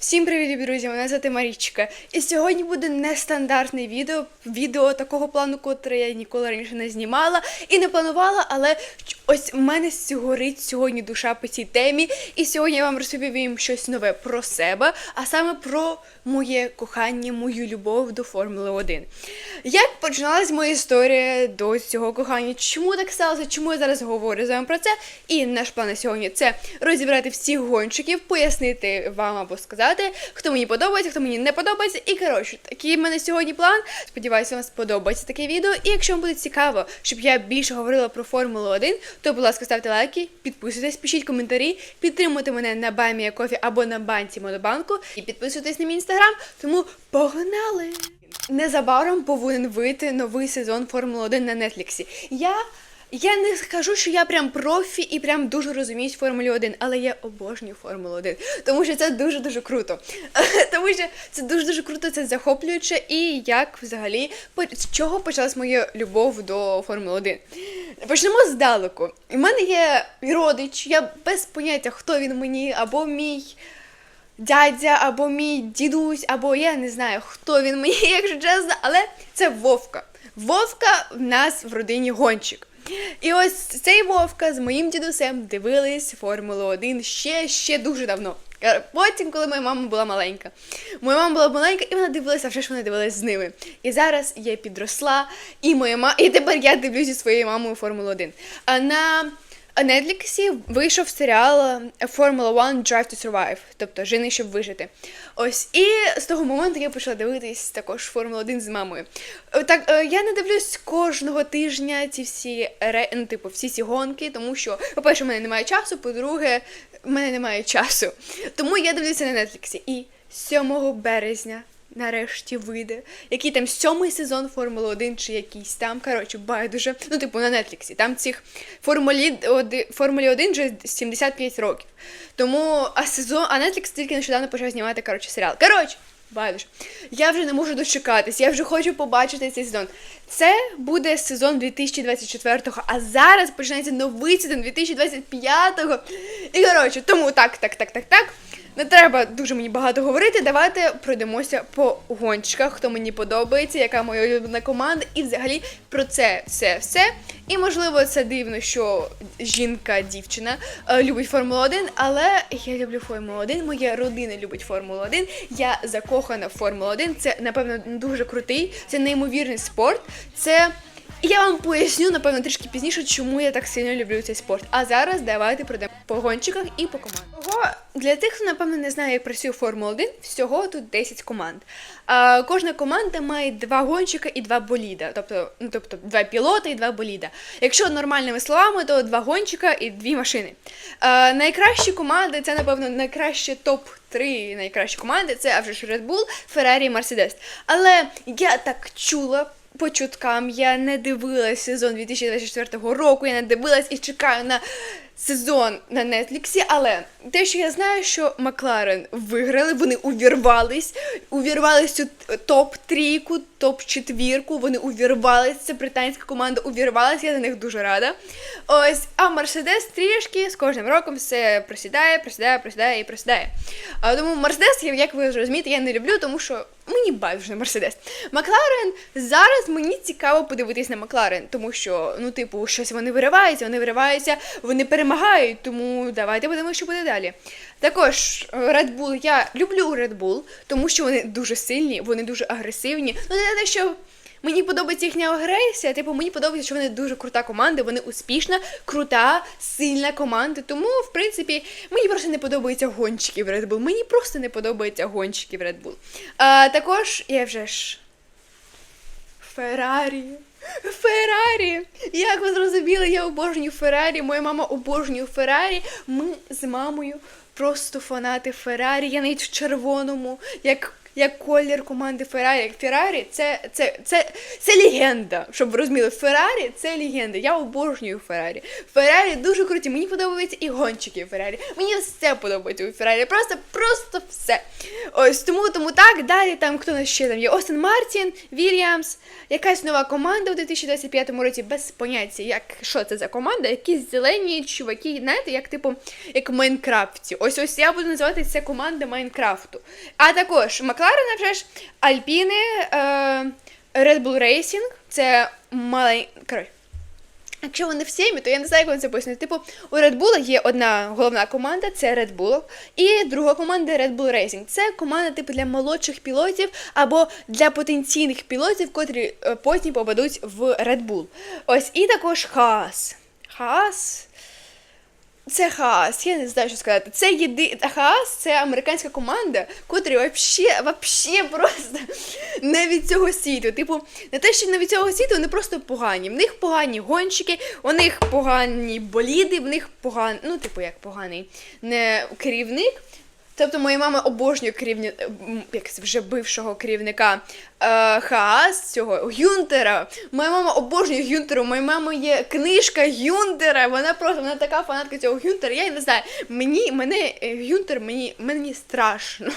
Всім привіт, друзі! Мене звати Марічка. І сьогодні буде нестандартне відео, відео такого плану, котре я ніколи раніше не знімала і не планувала, але ось в мене горить сьогодні душа по цій темі. І сьогодні я вам розповім щось нове про себе, а саме про моє кохання, мою любов до Формули 1. Як починалась моя історія до цього кохання? Чому так сталося? Чому я зараз говорю з вами про це? І наш план на сьогодні це розібрати всіх гонщиків, пояснити вам або сказати, хто мені подобається, хто мені не подобається. І коротше, такий в мене сьогодні план. Сподіваюся, вам сподобається таке відео. І якщо вам буде цікаво, щоб я більше говорила про Формулу 1, то, будь ласка, ставте лайки, підписуйтесь, пишіть коментарі, підтримуйте мене на Баймія Кофі або на банці Монобанку і підписуйтесь на мій інстаграм. Тому погнали! Незабаром повинен вийти новий сезон Формули 1 на Нетліксі. Я. Я не скажу, що я прям профі і прям дуже розуміюсь в Формулі 1, але я обожнюю Формулу 1, тому що це дуже-дуже круто. тому що це дуже-дуже круто, це захоплююче. І як взагалі з чого почалась моя любов до Формули 1? Почнемо здалеку. У мене є родич, я без поняття, хто він мені, або мій дядя, або мій дідусь, або я не знаю, хто він мені, якщо чесно, але це Вовка. Вовка в нас в родині гонщик. І ось цей Вовка з моїм дідусем дивились Формулу 1 ще ще дуже давно. Е, Потім, коли моя мама була маленька. Моя мама була маленька, і вона дивилася, а вже ж вона дивилась з ними. І зараз я підросла, і моя мама, і тепер я дивлюся зі своєю мамою Формулу 1. А на Нетліксі вийшов серіал Formula One Drive to Survive, тобто Жени, щоб вижити. Ось і з того моменту я почала дивитись також Формулу 1 з мамою. Е, Так, е, я не дивлюсь кожного тижня ці всі ну, типу, всі ці гонки, тому що, по-перше, в мене немає часу, по-друге, в мене немає часу. Тому я дивлюся на Нетліксі. І 7 березня нарешті вийде. Який там сьомий сезон Формули 1 чи якийсь там. Коротше, байдуже. Ну, типу, на Нетліксі. Там цих Формулі 1, Формулі 1 вже 75 років. Тому, а сезон, а Netflix тільки нещодавно почав знімати, коротше, серіал. Коротше, байдуже. Я вже не можу дочекатись, я вже хочу побачити цей сезон. Це буде сезон 2024-го, а зараз починається новий сезон 2025-го. І коротше, тому так, так, так, так, так. Не треба дуже мені багато говорити. Давайте пройдемося по гонщиках, хто мені подобається, яка моя улюблена команда, і взагалі про це все все. І можливо, це дивно, що жінка, дівчина е, любить Формулу 1, але я люблю Формулу 1, моя родина любить Формулу 1. Я закохана в Формулу 1. Це, напевно, дуже крутий, це неймовірний спорт. Це. Я вам поясню, напевно, трішки пізніше, чому я так сильно люблю цей спорт. А зараз давайте пройдемо по гонщиках і по командам. Того для тих, хто напевно не знає, як працює Формула 1, всього тут 10 команд. А, кожна команда має два гонщика і два боліда, тобто, ну, тобто два пілоти і два боліда. Якщо нормальними словами, то два гонщика і дві машини. А, найкращі команди це, напевно, найкраще топ. Три найкращі команди це а вже ж Red Bull, Ferrari і Mercedes. Але я так чула по чуткам, я не дивилась сезон 2024 року, я не дивилась і чекаю на сезон на Нетліксі, але те, що я знаю, що Макларен виграли, вони увірвались, увірвались у топ-трійку, топ-четвірку, вони увірвались, це британська команда увірвалась, я за них дуже рада. Ось, а Мерседес трішки з кожним роком все просідає, просідає, просідає і просідає. А, тому Мерседес, як ви розумієте, я не люблю, тому що мені байдуже Мерседес. Макларен зараз мені цікаво подивитись на Макларен, тому що, ну, типу, щось вони вириваються, вони вириваються, вони перемагають, тому давайте подивимося, що буде далі. Також Red Bull, я люблю Red Bull, тому що вони дуже сильні, вони дуже агресивні. Ну, не те, що. Мені подобається їхня агресія, типу, мені подобається, що вони дуже крута команда, вони успішна, крута, сильна команда. Тому, в принципі, мені просто не подобаються гонщики в Red Bull. Мені просто не подобаються гонщики в Red Bull. А, також я вже ж. Феррарі. Феррарі! Як ви зрозуміли, я обожнюю Феррарі, моя мама обожнює Феррарі. Ми з мамою просто фанати Феррарі. Я навіть в червоному, як як колір команди Феррарі. Феррарі це, це, це, це легенда. Щоб ви розуміли, Феррарі це легенда. Я обожнюю Феррарі. Феррарі дуже круті. Мені подобаються і гонщики Феррарі. Мені все подобається у Феррарі. Просто, просто все. Ось тому, тому так. Далі там хто нас ще там є? Остен Мартін, Вільямс, якась нова команда у 2025 році без поняття, як що це за команда, якісь зелені чуваки, знаєте, як типу, як в Майнкрафті. Ось ось я буду називати це команда Майнкрафту. А також Макларена вже ж Альпіни, е, Red Bull Racing, це малень... Коротше, Якщо вони в сім'ї, то я не знаю, як вони це пояснити. Типу, у Red Bull є одна головна команда, це Red Bull, і друга команда Red Bull Racing. Це команда типу для молодших пілотів або для потенційних пілотів, котрі е, потім попадуть в Red Bull. Ось і також Хаас. Хаас. Це Хаас, я не знаю, що сказати. Це єди... Хаас це американська команда, котрі вообще, вообще просто не від цього світу. Типу, не те, що не від цього світу, вони просто погані. В них погані гонщики, у них погані боліди, в них поганий, ну, типу, як поганий не керівник. Тобто моя мама обожнює керівні... м, як вже бившого керівника е, Хаас, цього Гюнтера. Моя мама обожнює Гюнтера. У моєї мами є книжка Гюнтера. Вона просто вона така фанатка цього Гюнтера. Я не знаю. Мені мене е, Гюнтер, мені мені страшно.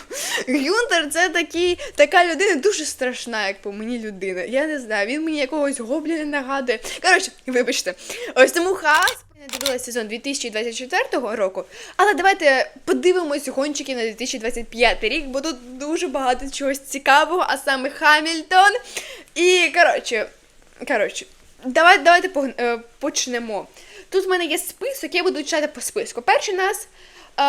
Гюнтер це такий, така людина дуже страшна, як по мені людина. Я не знаю. Він мені якогось гобліна нагадує. Коротше, вибачте. Ось тому Хаас. Я дивилася сезон 2024 року, але давайте подивимось гонщиків на 2025 рік, бо тут дуже багато чогось цікавого, а саме Хамільтон. І коротше, коротше, давай, давайте е, почнемо. Тут в мене є список, я буду читати по списку. Перший у нас е,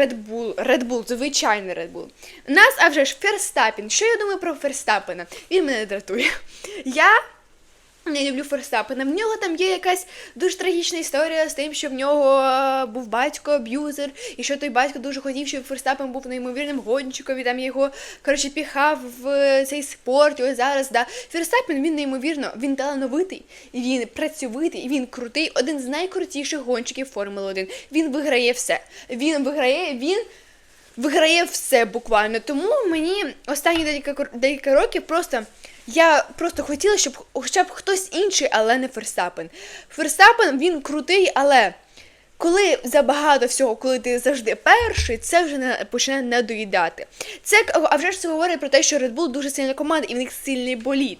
Red Bull, Red Bull, звичайний Red Bull. У нас, а вже ж Ферстапін. Що я думаю про Ферстапена? Він мене дратує. Я не люблю Ферстапена. В нього там є якась дуже трагічна історія з тим, що в нього е, був батько аб'юзер, і що той батько дуже хотів, щоб Ферстапен був неймовірним гонщиком, і там його коротше піхав в е, цей спорт. І ось зараз да. Ферстапен він неймовірно, він талановитий, він працьовитий, він крутий, один з найкрутіших гонщиків Формули 1. Він виграє все. Він виграє, він. Виграє все буквально. Тому мені останні декілька, декілька років просто я просто хотіла, щоб хоча б хтось інший, але не Ферстапен. Ферстапен він крутий, але коли забагато всього, коли ти завжди перший, це вже не почне надоїдати. Це а вже ж це говорить про те, що Red Bull дуже сильна команда і в них сильний болід.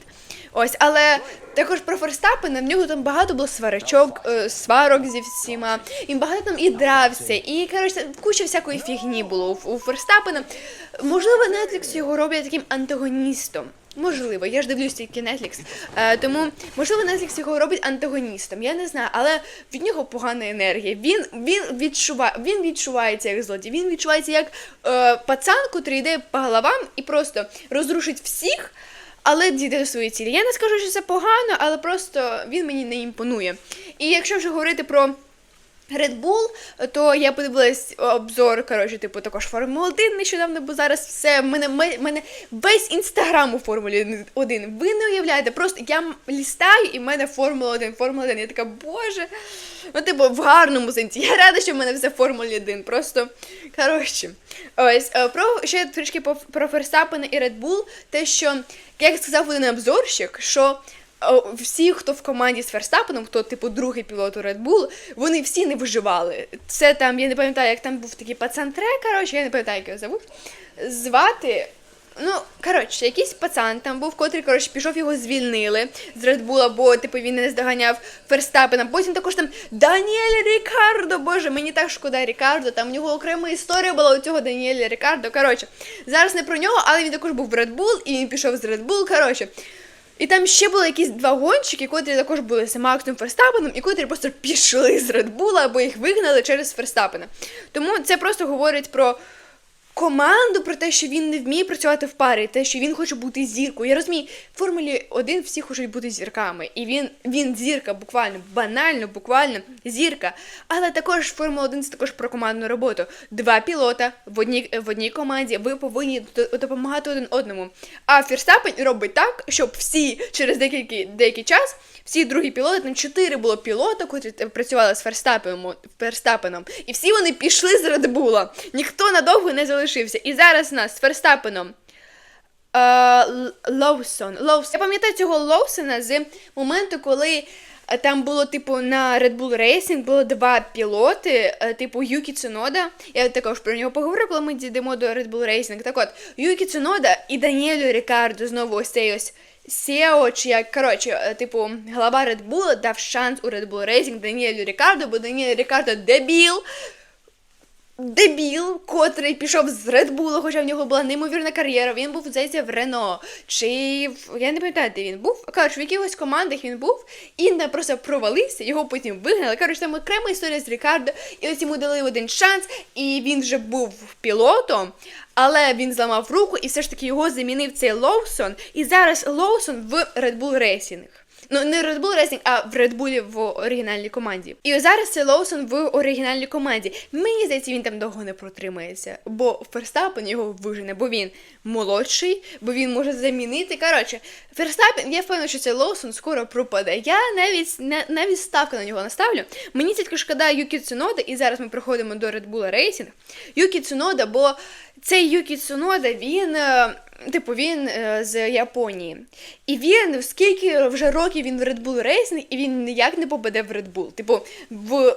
Ось, але також про Ферстапена в нього там багато було сварочок, е, сварок зі всіма. Він багато там і дрався, і коротше, куча всякої фігні було у, Ферстапена. Можливо, Netflix його роблять таким антагоністом. Можливо, я ж дивлюсь тільки Netflix. Е, тому, можливо, Netflix його робить антагоністом. Я не знаю, але від нього погана енергія. Він він відчуває, він відчувається як злодій. Він відчувається як е, пацан, котрий йде по головам і просто розрушить всіх, але дійде до своєї цілі. Я не скажу, що це погано, але просто він мені не імпонує. І якщо вже говорити про. Red Bull, то я подивилась обзор, коротше, типу, також Формули 1 нещодавно, бо зараз все, мене, мене весь інстаграм у Формулі 1. Ви не уявляєте, просто я лістаю і в мене Формула 1, Формула 1. Я така, боже. Ну, типу, в гарному сенсі. Я рада, що в мене все в Формулі 1. Просто, коротше. Ось, е, про, ще трішки про Ферстапена і Red Bull, те, що, як сказав один обзорщик, що всі, хто в команді з Ферстапеном, хто типу другий пілот у Red Bull, вони всі не виживали. Це там, я не пам'ятаю, як там був такий пацан Тре, коротше, я не пам'ятаю, як його зовут. Звати. Ну, коротше, якийсь пацан там був, котрий, коротше, пішов, його звільнили з Bull, бо типу він не здоганяв Ферстапена. Потім також там Даніель Рікардо, боже, мені так шкода Рікардо. Там в нього окрема історія була у цього Даніеля Рікардо. Коротше, зараз не про нього, але він також був в Bull, і він пішов з Bull, коротше. І там ще були якісь два гонщики, котрі також були з Максом Ферстапеном, і котрі просто пішли з Редбула або їх вигнали через Ферстапена. Тому це просто говорить про команду, про те, що він не вміє працювати в парі, те, що він хоче бути зіркою. Я розумію, в Формулі 1 всі хочуть бути зірками. І він, він зірка, буквально, банально, буквально зірка. Але також Формула 1 це також про командну роботу. Два пілота в одній, в одній команді, ви повинні допомагати один одному. А Ферстапен робить так, щоб всі через деякий, деякий час, всі другі пілоти, там чотири було пілота, котрі працювали з Ферстапеном, Ферстапеном, і всі вони пішли з Редбула. Ніхто надовго не залишився. І зараз нас з Ферстапеном Е, Лоусон. Лоусон. Я пам'ятаю цього Лоусона з моменту, коли е, там було, типу, на Red Bull Racing було два пілоти, е, типу Юкі Цунода. Я також про нього поговорю, коли ми дійдемо до Red Bull Racing. Так от, Юкі Цунода і Даніелю Рікардо знову ось цей ось Сео, чи як, коротше, е, типу, глава Red Bull дав шанс у Red Bull Racing Даніелю Рікардо, бо Даніель Рікардо дебіл дебіл, котрий пішов з Red Bull, хоча в нього була неймовірна кар'єра. Він був, здається, в Рено. Чи я не пам'ятаю, де він був. Коротше, в якихось командах він був і не просто провалився, його потім вигнали. Коротше, там окрема історія з Рікардо, і ось йому дали один шанс, і він вже був пілотом. Але він зламав руку, і все ж таки його замінив цей Лоусон. І зараз Лоусон в Red Bull Racing. Ну, не Red Bull Racing, а в Red Bull в оригінальній команді. І зараз це Лоусон в оригінальній команді. Мені здається, він там довго не протримається, бо Ферстапен його вижене, бо він молодший, бо він може замінити. Коротше, Ферстапен, я впевнена, що цей Лоусон скоро пропаде. Я навіть навіть ставку на нього наставлю. Мені тільки шкода Юкі Цунода, і зараз ми приходимо до Red Bull Racing. Юкі Цунода, бо цей Юкі Цунода, він. Типу, він е, з Японії. І він, скільки вже років він в Red Bull Racing, і він ніяк не попаде в Red Bull. Типу, в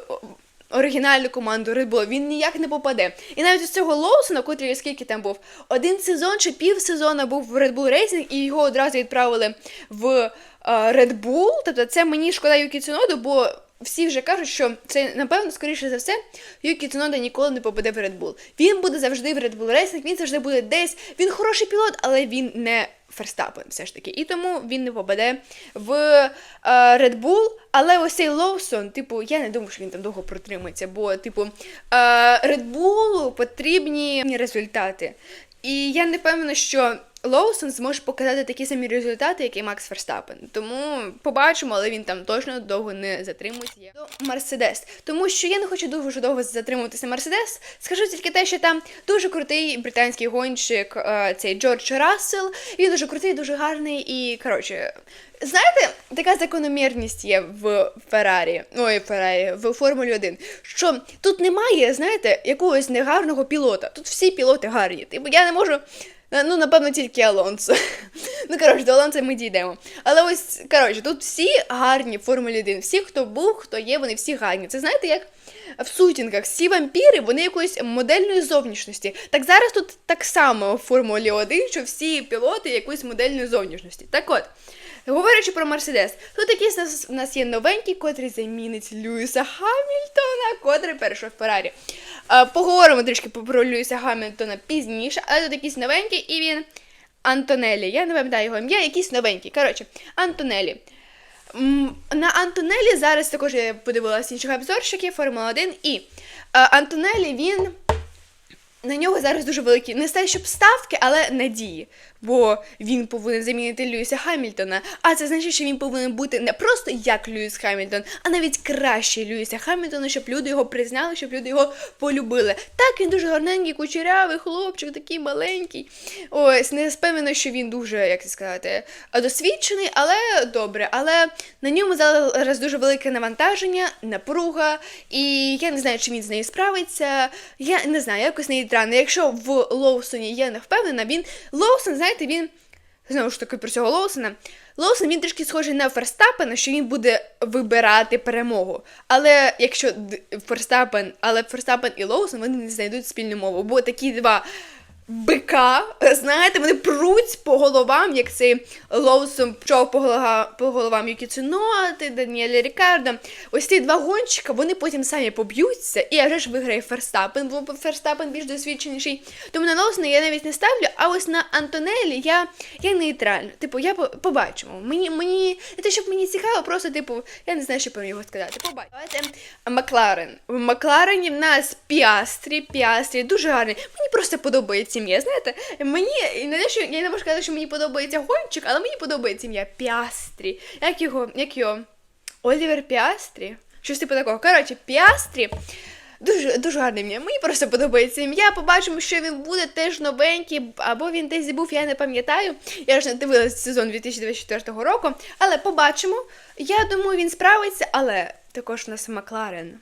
оригінальну команду Red Bull він ніяк не попаде. І навіть з цього Лоусона, котрий скільки там був, один сезон чи пів сезона був в Red Bull Racing, і його одразу відправили в е, Red Bull. Тобто це мені шкода Юкі Цуноду, бо всі вже кажуть, що це, напевно, скоріше за все, Юкі Цунода ніколи не попаде в Red Bull. Він буде завжди в Red Bull Racing, він завжди буде десь. Він хороший пілот, але він не Ферстапен все ж таки. І тому він не попаде в е, Red Bull. Але ось цей Лоусон, типу, я не думаю, що він там довго протримається, бо, типу, е, Red Bull потрібні результати. І я не впевнена, що Лоусон зможе показати такі самі результати, як і Макс Ферстапен. Тому побачимо, але він там точно довго не затримується. До Мерседес. Тому що я не хочу дуже довго затримуватися Мерседес. Скажу тільки те, що там дуже крутий британський гонщик, е, цей Джордж Рассел. Він дуже крутий, дуже гарний і коротше. Знаєте, така закономірність є в Феррарі, ой, Феррарі, в Формулі 1, що тут немає, знаєте, якогось негарного пілота. Тут всі пілоти гарні. Типу, я не можу. Е, Ну, напевно, тільки Алонсо. Ну, коротше, до Алонсо ми дійдемо. Але ось, коротше, тут всі гарні в Формулі 1. Всі, хто був, хто є, вони всі гарні. Це знаєте, як в сутінках всі вампіри, вони якоїсь модельної зовнішності. Так зараз тут так само в Формулі 1, що всі пілоти якоїсь модельної зовнішності. Так от. Говорячи про Мерседес, тут якийсь нас, у нас є новенький, котрий замінить Льюіса Гамільтона, котрий перейшов в Феррарі. Е, Поговоримо трішки про Льюіса Гамільтона пізніше, але тут якийсь новенький, і він Антонелі. Я не пам'ятаю його ім'я, якийсь новенький. Коротше, Антонелі. На Антонелі зараз також я подивилася інших обзорщиків Формула 1 і е, Антонелі він. На нього зараз дуже великі не те, щоб ставки, але надії. Бо він повинен замінити Льюіса Хамільтона. А це значить, що він повинен бути не просто як Льюіс Хамільтон, а навіть краще Льюіса Хамільтона, щоб люди його признали, щоб люди його полюбили. Так, він дуже гарненький, кучерявий хлопчик, такий маленький. Ось, не впевнена, що він дуже, як це сказати, досвідчений, але добре. Але на ньому зараз дуже велике навантаження, напруга, і я не знаю, чи він з нею справиться. Я не знаю, якось неї нейтрально. Якщо в Лоусоні я не впевнена, він Лоусон, знаєте, він знову ж таки про цього Лоусона. Лоусон він трішки схожий на Ферстапена, що він буде вибирати перемогу. Але якщо Ферстапен, але Ферстапен і Лоусон вони не знайдуть спільну мову, бо такі два бика, знаєте, вони пруть по головам, як цей Лоусон пчов по, голова, по головам Юкі Цуноти, Даніеля Рікардо. Ось ці два гонщика, вони потім самі поб'ються, і а вже ж виграє Ферстапен, бо Ферстапен більш досвідченіший. Тому на Лоусона я навіть не ставлю, а ось на Антонелі я, я нейтральна. Типу, я побачимо. Мені, мені, не те, щоб мені цікаво, просто, типу, я не знаю, що про нього сказати. Побачимо. Давайте Макларен. В Макларені в нас Піастрі, Піастрі, дуже гарний. Мені просто подобається ім'я. Знаєте, мені не те, що я не можу сказати, що мені подобається гонщик, але мені подобається ім'я Піастрі. Як його, як його? Олівер Піастрі? Щось типу такого. Коротше, Піастрі. Дуже дуже гарне ім'я. Мені просто подобається ім'я. Побачимо, що він буде теж новенький, або він десь був, я не пам'ятаю. Я ж не дивилася сезон 2024 року. Але побачимо. Я думаю, він справиться, але також у нас Макларен.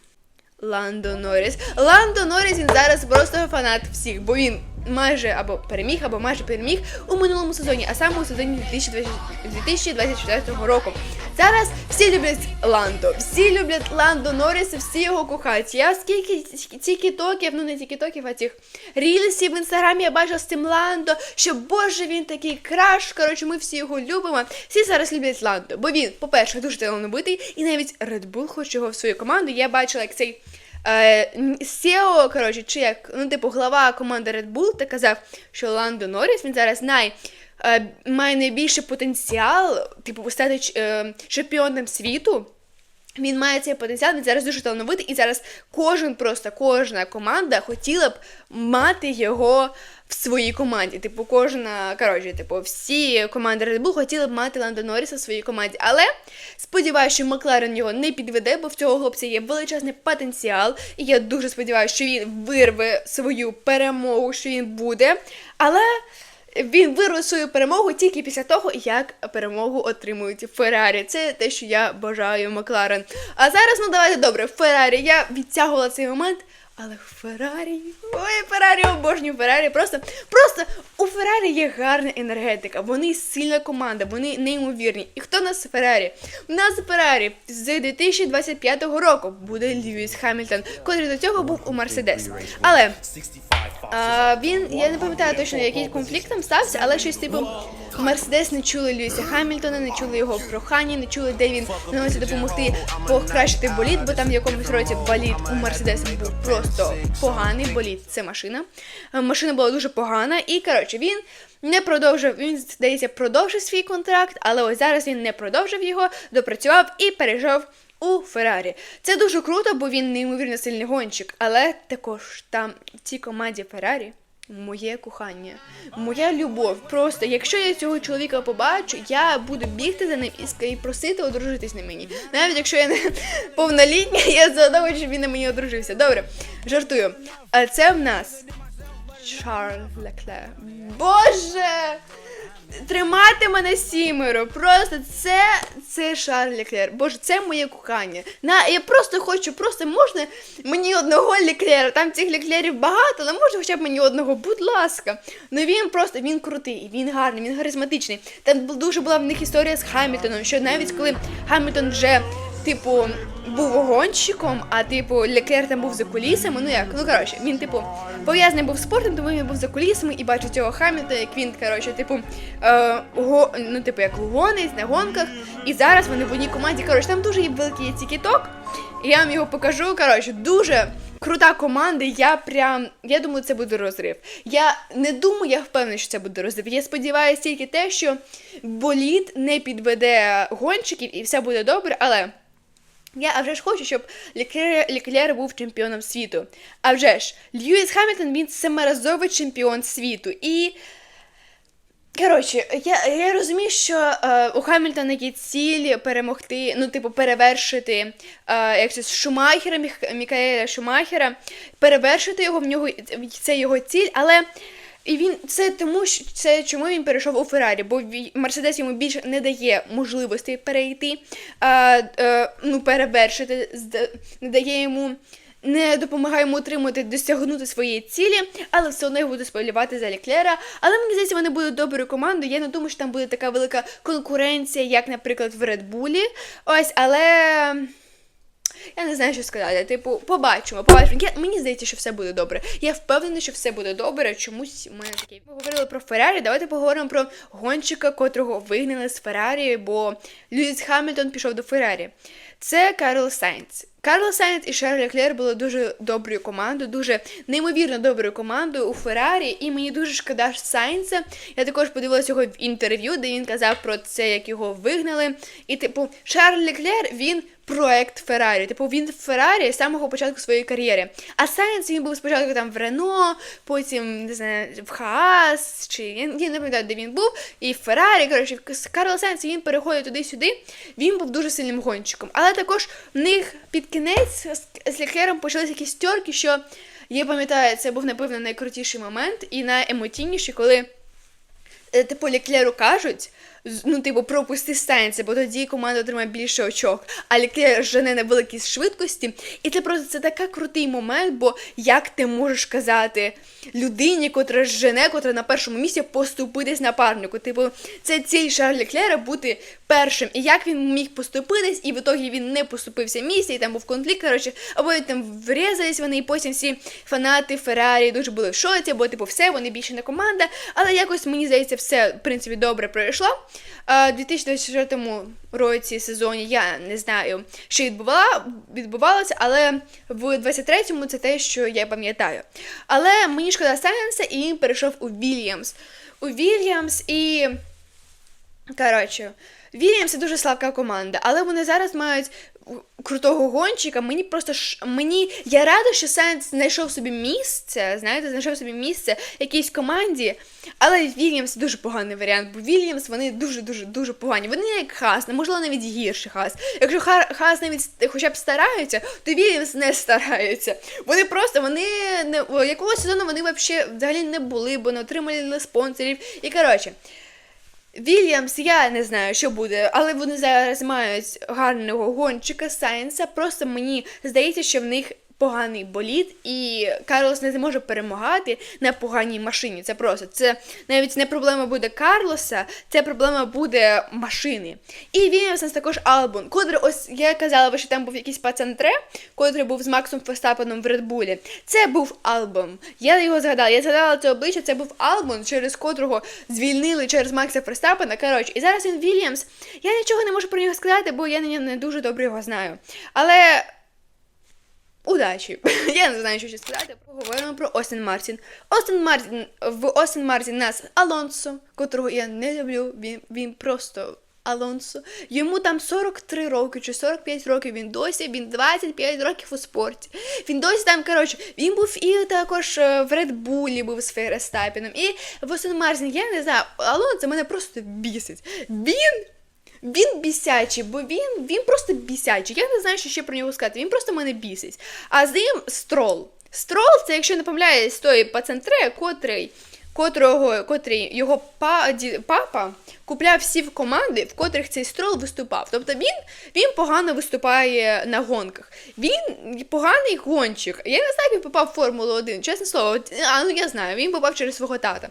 Ландо Норріс. Ландо Норріс він зараз просто фанат всіх, бо він майже або переміг, або майже переміг у минулому сезоні, а саме у сезоні 2020 2024 року. Зараз всі люблять Ландо, всі люблять Ландо Норріса, всі його кохають. Я скільки тільки токів, ну не тільки токів, а тих рілсів в інстаграмі я бачила з цим Ландо, що боже він такий краш. Коротше, ми всі його любимо. Всі зараз люблять Ландо, бо він, по-перше, дуже талановитий, і навіть Red Bull хоче його в свою команду. Я бачила, як цей. Е, SEO, коротше, чи як, ну, типу, глава команди Red Bull, та казав, що Ландо Норріс, він зараз най, е, має найбільший потенціал, типу, стати е, чемпіоном світу. Він має цей потенціал, він зараз дуже талановитий, і зараз кожен просто кожна команда хотіла б мати його в своїй команді. Типу, кожна, коротше, типу, всі команди Red Bull хотіли б мати Ландо Норріса в своїй команді. Але сподіваюся, що Макларен його не підведе, бо в цього хлопця є величезний потенціал. І я дуже сподіваюся, що він вирве свою перемогу, що він буде. Але. Він вирве свою перемогу тільки після того, як перемогу отримують Феррарі. Це те, що я бажаю Макларен. А зараз, ну давайте добре, Феррарі. Я відтягувала цей момент. Але Феррарі, ой, Феррарі, обожнюю Феррарі. Просто, просто у Феррарі є гарна енергетика. Вони сильна команда, вони неймовірні. І хто нас Феррарі? У нас Феррарі з 2025 року буде Льюіс Хамільтон, котрий до цього був у Мерседес. Але а, він, я не пам'ятаю точно, який конфлікт там стався, але щось типу Мерседес не чули Льюіса Хамільтона, не чули його прохання, не чули, де він намагається допомогти покращити болід, бо там в якомусь році болід у Мерседеса був просто поганий болід. Це машина. Е, Машина була дуже погана, і коротше він. Не продовжив, він, здається, продовжив свій контракт, але ось зараз він не продовжив його, допрацював і перейшов у Феррарі. Це дуже круто, бо він неймовірно сильний гонщик, але також там в цій команді Феррарі моє кохання, моя любов. Просто якщо я цього чоловіка побачу, я буду бігти за ним і просити одружитись на мені. Навіть якщо я не повнолітня, я задоволена, щоб він на мені одружився. Добре, жартую. А це в нас Шарль Леклер. Боже! Тримати мене сімеро. Просто це це Шарль Леклер. Боже, це моє кохання. На, я просто хочу, просто можна мені одного Леклера. Там цих Леклерів багато, але можна хоча б мені одного, будь ласка. Ну він просто він крутий, він гарний, він харизматичний. Там дуже була в них історія з Хамільтоном, що навіть коли Хамільтон вже, типу, був гонщиком, а типу Леклер там був за кулісами. Ну як, ну коротше, він, типу, пов'язаний був спортом, тому він був за кулісами і бачив цього Хамільтона, як він, коротше, типу, е, го, ну, типу, як гонець на гонках. І зараз вони в одній команді. Коротше, там дуже є великий. І я вам його покажу. Коротше, дуже крута команда. Я прям. Я думаю, це буде розрив. Я не думаю, я впевнена, що це буде розрив. Я сподіваюся тільки те, що болід не підведе гонщиків і все буде добре, але. Я а вже ж хочу, щоб Леклер, був чемпіоном світу. А вже ж, Льюіс Хамільтон він семиразовий чемпіон світу. І. Коротше, я, я розумію, що е, у Хамільтона є ціль перемогти, ну, типу, перевершити е, як це, Шумахера, Міх, Мікаеля Шумахера, перевершити його, в нього це його ціль, але. І він це тому, що це чому він перейшов у Феррарі, бо Мерседес йому більше не дає можливості перейти, а, е, ну, перевершити, не дає йому, не допомагає йому отримати, досягнути своєї цілі, але все одно його буде сподівати за Леклера. Але мені здається, вони будуть доброю командою. Я не думаю, що там буде така велика конкуренція, як, наприклад, в Bull. Ось, але. Я не знаю, що сказати. Типу, побачимо, побачимо. Я, мені здається, що все буде добре. Я впевнена, що все буде добре. Чомусь мене таке. Ми говорили про Феррарі. Давайте поговоримо про гонщика, котрого вигнали з Феррарі, бо Льюіс Хамільтон пішов до Феррарі. Це Карл Сайнц. Карл Сайнц і Шарль Леклер були дуже доброю командою, дуже неймовірно доброю командою у Феррарі, і мені дуже шкода Сайнца. Я також подивилася його в інтерв'ю, де він казав про це, як його вигнали. І, типу, Шарль Леклер, він проект Феррарі. Типу, він в Феррарі з самого початку своєї кар'єри. А Сайнц він був спочатку там в Рено, потім не знаю, в Хаас, чи я не пам'ятаю, де він був, і в Феррарі. Коротше, Карл Сайнц він переходить туди-сюди. Він був дуже сильним гонщиком. Але також в них під кінець з, з почалися якісь тьорки, що я пам'ятаю, це був напевно найкрутіший момент і найемоційніший, коли. е, Типу Леклеру кажуть, ну, типу, пропусти Сайнса, бо тоді команда отримає більше очок, а Леклер жене на великій швидкості. І це просто це такий крутий момент, бо як ти можеш казати людині, котра жене, котра на першому місці поступитись напарнику. Типу, це ціль Шарль Леклера бути першим. І як він міг поступитись, і в ітогі він не поступився місці, і там був конфлікт, коротше, або там врізались вони, і потім всі фанати Феррарі дуже були в шоці, бо типу все, вони більше не команда. Але якось мені здається, все в принципі добре пройшло. А, У 2024 році сезоні я не знаю, що відбувала, відбувалося, але в 23-му це те, що я пам'ятаю. Але мені шкода Сайенса, і він перейшов у Вільямс. У Вільямс і. Коротше, Вільямс це дуже слабка команда, але вони зараз мають крутого гонщика. Мені просто ш... мені я рада, що Сайнс знайшов собі місце. Знаєте, знайшов собі місце якійсь команді. Але Вільямс дуже поганий варіант, бо Вільямс вони дуже дуже погані. Вони як Хас, не можливо навіть гірше Хас. Якщо Ха- Хас навіть хоча б стараються, то Вільямс не стараються. Вони просто вони не якого сезону вони взагалі не були, бо не отримали спонсорів. І коротше. Вільямс, я не знаю, що буде, але вони зараз мають гарного гонщика Сайнса. Просто мені здається, що в них поганий болід, і Карлос не зможе перемагати на поганій машині. Це просто це навіть не проблема буде Карлоса, це проблема буде машини. І Вільямс у нас також Албон, котрий ось я казала, що там був якийсь пацантре, котрий був з Максом Фестапеном в Редбулі. Це був Албон. Я його згадала. Я згадала це обличчя, це був Албон, через котрого звільнили через Макса Ферстапена. Коротше, і зараз він Вільямс. Я нічого не можу про нього сказати, бо я не, не дуже добре його знаю. Але. Удачі! Я не знаю, що ще сказати. Поговоримо про Остін Мартін. Остін Мартін в Остін Мартін нас Алонсо, котрого я не люблю. Він, він просто Алонсо. Йому там 43 роки чи 45 років. Він досі, він 25 років у спорті. Він досі там, коротше, він був і також е, в Bull був з Ферестапіном. І в Остін Мартін, я не знаю, Алонсо мене просто бісить. Він. Він бісячий, бо він, він просто бісячий. Я не знаю, що ще про нього сказати. Він просто мене бісить. А з ним строл. Строл це, якщо не помиляюсь, той пацантре, котрий, котрого, котрий його па, ді, папа купляв всі в команди, в котрих цей строл виступав. Тобто він, він погано виступає на гонках. Він поганий гонщик. Я не знаю, як він попав в Формулу 1, чесне слово. А ну я знаю, він попав через свого тата.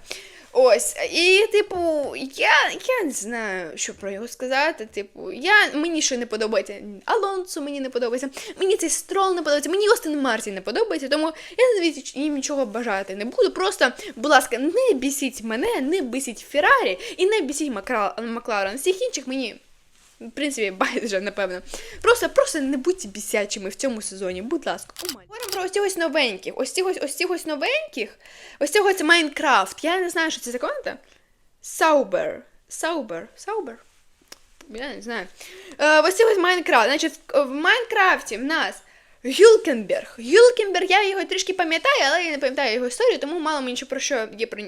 Ось, і, типу, я, я не знаю, що про його сказати. Типу, я, мені що не подобається Алонсо, мені не подобається, мені цей строл не подобається, мені Остин Мартін не подобається, тому я навіть їм нічого бажати не буду. Просто, будь ласка, не бісіть мене, не бісіть Феррарі і не бісіть Макларен. Всіх інших мені. В принципі, байдуже, напевно. Просто, просто не будьте бісячими в цьому сезоні, будь ласка. Говоримо про ось цих ось новеньких. Ось цих ось, цих ось новеньких. Ось цього ось Майнкрафт. Я не знаю, що це за команда. Саубер. Саубер. Саубер. Я не знаю. Е, ось цих Майнкрафт. Значить, в, Майнкрафті в нас Гюлкенберг. Гюлкенберг, я його трішки пам'ятаю, але я не пам'ятаю його історію, тому мало мені про що є про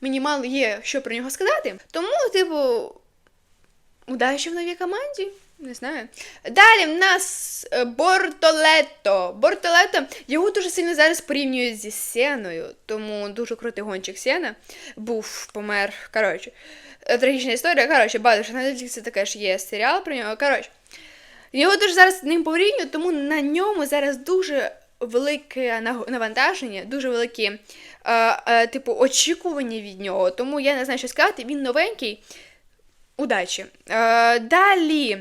мені мало є що про нього сказати. Тому, типу, Удачі в новій команді. Не знаю. Далі в нас е, Бортолетто. Бортолетто, його дуже сильно зараз порівнюють зі Сеною, тому дуже крутий гонщик Сена був, помер. Коротше, е, трагічна історія. Коротше, бачиш, на Netflix таке ж є серіал про нього. Коротше, його дуже зараз ним порівнюють, тому на ньому зараз дуже велике навантаження, дуже великі е, е, типу, очікування від нього. Тому я не знаю, що сказати. Він новенький. Удачі. Е, далі.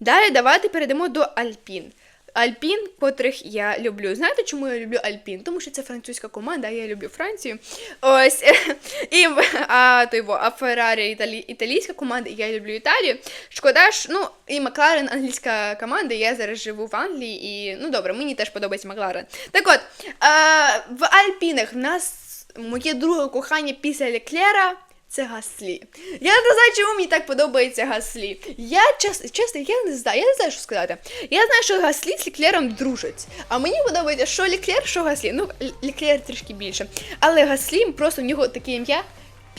Далі давайте перейдемо до Альпін. Альпін, котрих я люблю. Знаєте, чому я люблю Альпін? Тому що це французька команда, а я люблю Францію. Ось. І, а, то а Феррарі італі, італійська команда, і я люблю Італію. Шкода ж, ну, і Макларен англійська команда, я зараз живу в Англії, і ну добре, мені теж подобається Макларен. Так от, е, в Альпінах в нас моє друге кохання після Леклера. Це Гаслі. Я не знаю, чому мені так подобається Гаслі. Я чесно, чесно, я не знаю, я не знаю, що сказати. Я знаю, що Гаслі з Ліклером дружать. А мені подобається, що Ліклер, що Гаслі. Ну, Ліклер трішки більше. Але Гаслі просто в нього таке ім'я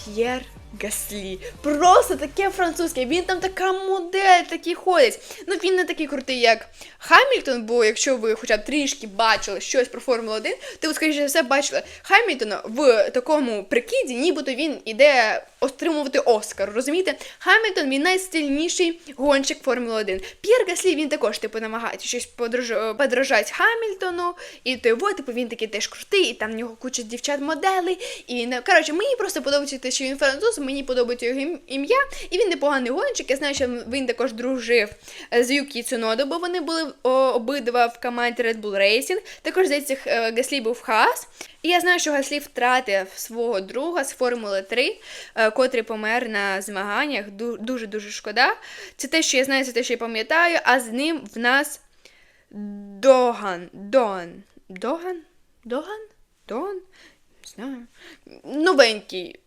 П'єр Гаслі. Просто таке французьке. Він там така модель, такі ходять. Ну він не такий крутий, як Хамільтон, бо якщо ви хоча б трішки бачили щось про Формулу 1, то ви, скоріше за все, бачили Хамільтона в такому прикиді, нібито він іде отримувати Оскар. Розумієте? Хамільтон він найстильніший гонщик Формули 1. П'єр Гаслі він також типу намагається щось подорож... подорожати Хамільтону. І того, типу, він такий теж крутий, і там в нього куча дівчат моделей. І коротше, мені просто подобається що він француз, мені подобається його ім'я, і він непоганий гонщик. Я знаю, що він також дружив е, з Юкі Цунодо, бо вони були обидва в команді Red Bull Racing. Також здається, е, Гаслі був в Хаас. І я знаю, що Гаслі втратив свого друга з Формули 3, е, котрий помер на змаганнях. Дуже-дуже шкода. Це те, що я знаю, це те, що я пам'ятаю, а з ним в нас Доган. Дон. Доган? Доган? Дон? Не знаю. Новенький.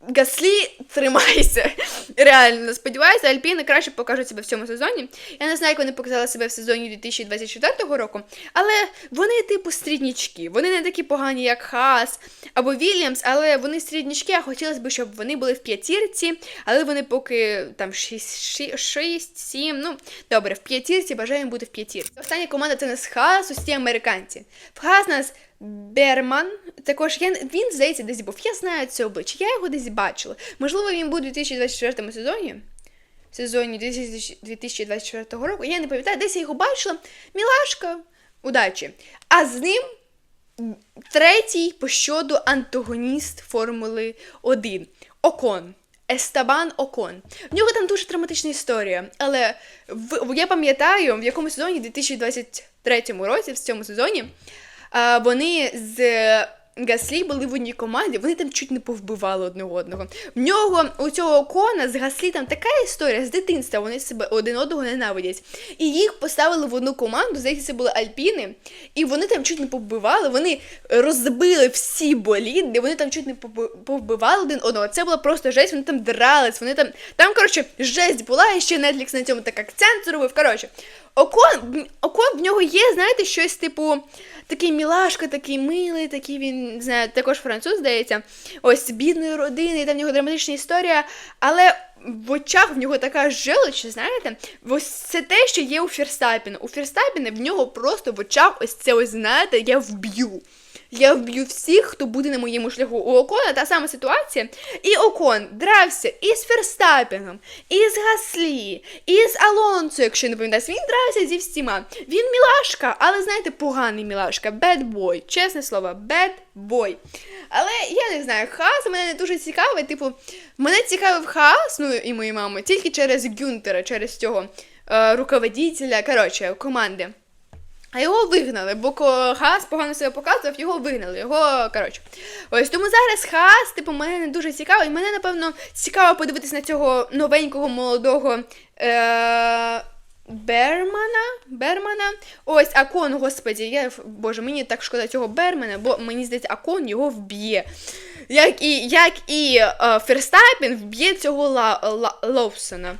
Гаслі, тримайся. Реально, сподіваюся, Альпіни краще покажуть себе в цьому сезоні. Я не знаю, як вони показали себе в сезоні 2024 року, але вони, типу, стріднічки. Вони не такі погані, як Хас або Вільямс, але вони стріднічки, а хотілося б, щоб вони були в п'ятірці, але вони поки там 6-7. Ну, добре, в п'ятірці бажаємо бути в п'ятірці. Остання команда це нас Хас, ці американці. В Хас нас Берман, також я, він, здається, десь був. Я знаю це обличчя, я його десь бачила. Можливо, він був у 2024 сезоні. Сезоні 2024 року. Я не пам'ятаю, десь я його бачила. Мілашка, удачі. А з ним третій по щоду антагоніст Формули 1 Окон. Естабан Окон. В нього там дуже драматична історія. Але в, я пам'ятаю, в якому сезоні, в 2023 році, в цьому сезоні, вони з Гаслі були в одній команді, вони там чуть не повбивали одне одного. В нього у цього Окона з Гаслі там така історія з дитинства, вони себе один одного ненавидять. І їх поставили в одну команду, здається, це були Альпіни, і вони там чуть не повбивали, вони розбили всі боліди, вони там чуть не повбивали один одного. Це була просто жесть, вони там дрались, вони там. Там, коротше, жесть була, і ще Netflix на цьому так акцент зробив. Коротше, Окон, Окон в нього є, знаєте, щось типу. Такий мілашка, такий милий, такий він, не знаю, також француз, здається. Ось бідної родини, там в нього драматична історія. Але в очах в нього така желчь, знаєте, ось це те, що є у Ферстапіна. У Ферстапіна в нього просто в очах ось це ось, знаєте, я вб'ю. Я вб'ю всіх, хто буде на моєму шляху. У Окона та сама ситуація. І Окон дрався і з Ферстапіном, і з Гаслі, і з Алонсо, якщо не пам'ятаєш. Він дрався зі всіма. Він мілашка, але знаєте, поганий мілашка. Boy. Чесне слово, bad boy. Але я не знаю, Хас мене не дуже цікавий. Типу, мене цікавив Хас, ну і мої мами, тільки через Гюнтера, через цього е, руководителя, коротше, команди. А його вигнали, бо Хас погано себе показував, його вигнали. Його, коротше. Ось тому зараз Хас, типу, мене не дуже цікаво. І мене, напевно, цікаво подивитись на цього новенького молодого е- Бермана. Бермана. Ось Акон, господі, я, боже, мені так шкода цього Бермана, бо мені здається, Акон його вб'є. Як і, як і е, Ферстапін вб'є цього Ла, Ла, Лоусона.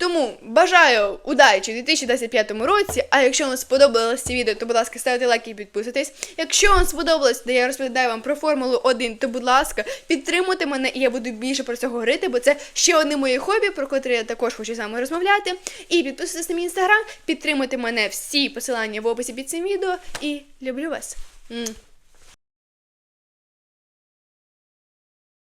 Тому бажаю удачі у 2025 році. А якщо вам сподобалось це відео, то будь ласка, ставте лайки і підписуйтесь. Якщо вам сподобалось, де я розповідаю вам про Формулу 1, то будь ласка, підтримуйте мене, і я буду більше про це говорити, бо це ще одне моє хобі, про котре я також хочу з вами розмовляти. І підписуйтесь на мій інстаграм, підтримуйте мене всі посилання в описі під цим відео. І люблю вас.